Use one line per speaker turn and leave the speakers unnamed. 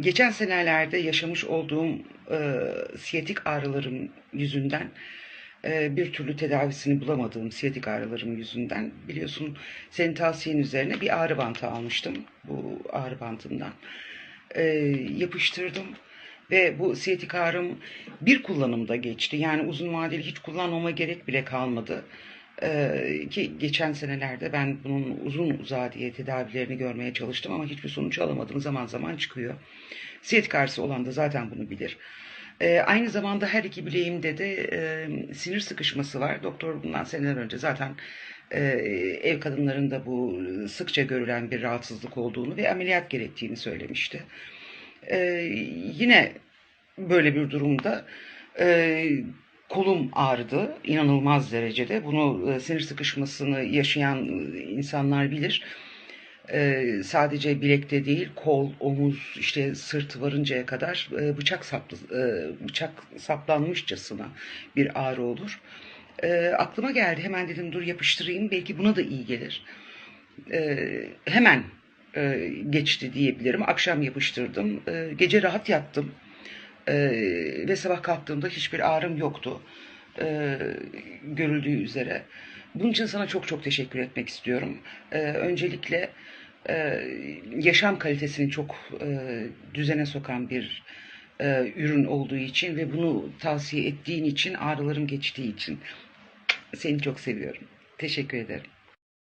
geçen senelerde yaşamış olduğum e, siyatik ağrılarım yüzünden e, bir türlü tedavisini bulamadığım siyatik ağrılarım yüzünden biliyorsun senin tavsiyen üzerine bir ağrı bantı almıştım bu ağrı bantından E, yapıştırdım ve bu siyatik ağrım bir kullanımda geçti yani uzun vadeli hiç kullanmama gerek bile kalmadı. Ki geçen senelerde ben bunun uzun uzağa tedavilerini görmeye çalıştım ama hiçbir sonuç alamadım. Zaman zaman çıkıyor. Siyatik ağrısı olan da zaten bunu bilir. Ee, aynı zamanda her iki bileğimde de e, sinir sıkışması var. Doktor bundan seneler önce zaten e, ev kadınlarında bu sıkça görülen bir rahatsızlık olduğunu ve ameliyat gerektiğini söylemişti. Ee, yine böyle bir durumda e, kolum ağrıdı inanılmaz derecede. Bunu e, sinir sıkışmasını yaşayan e, insanlar bilir. E, sadece bilekte değil, kol, omuz, işte sırt varıncaya kadar e, bıçak saplı, e, bıçak saplanmışçasına bir ağrı olur. E, aklıma geldi. Hemen dedim dur yapıştırayım. Belki buna da iyi gelir. E, hemen e, geçti diyebilirim. Akşam yapıştırdım. E, gece rahat yattım. Ee, ve sabah kalktığımda hiçbir ağrım yoktu. Ee, görüldüğü üzere. Bunun için sana çok çok teşekkür etmek istiyorum. Ee, öncelikle e, yaşam kalitesini çok e, düzene sokan bir e, ürün olduğu için ve bunu tavsiye ettiğin için, ağrılarım geçtiği için seni çok seviyorum. Teşekkür ederim.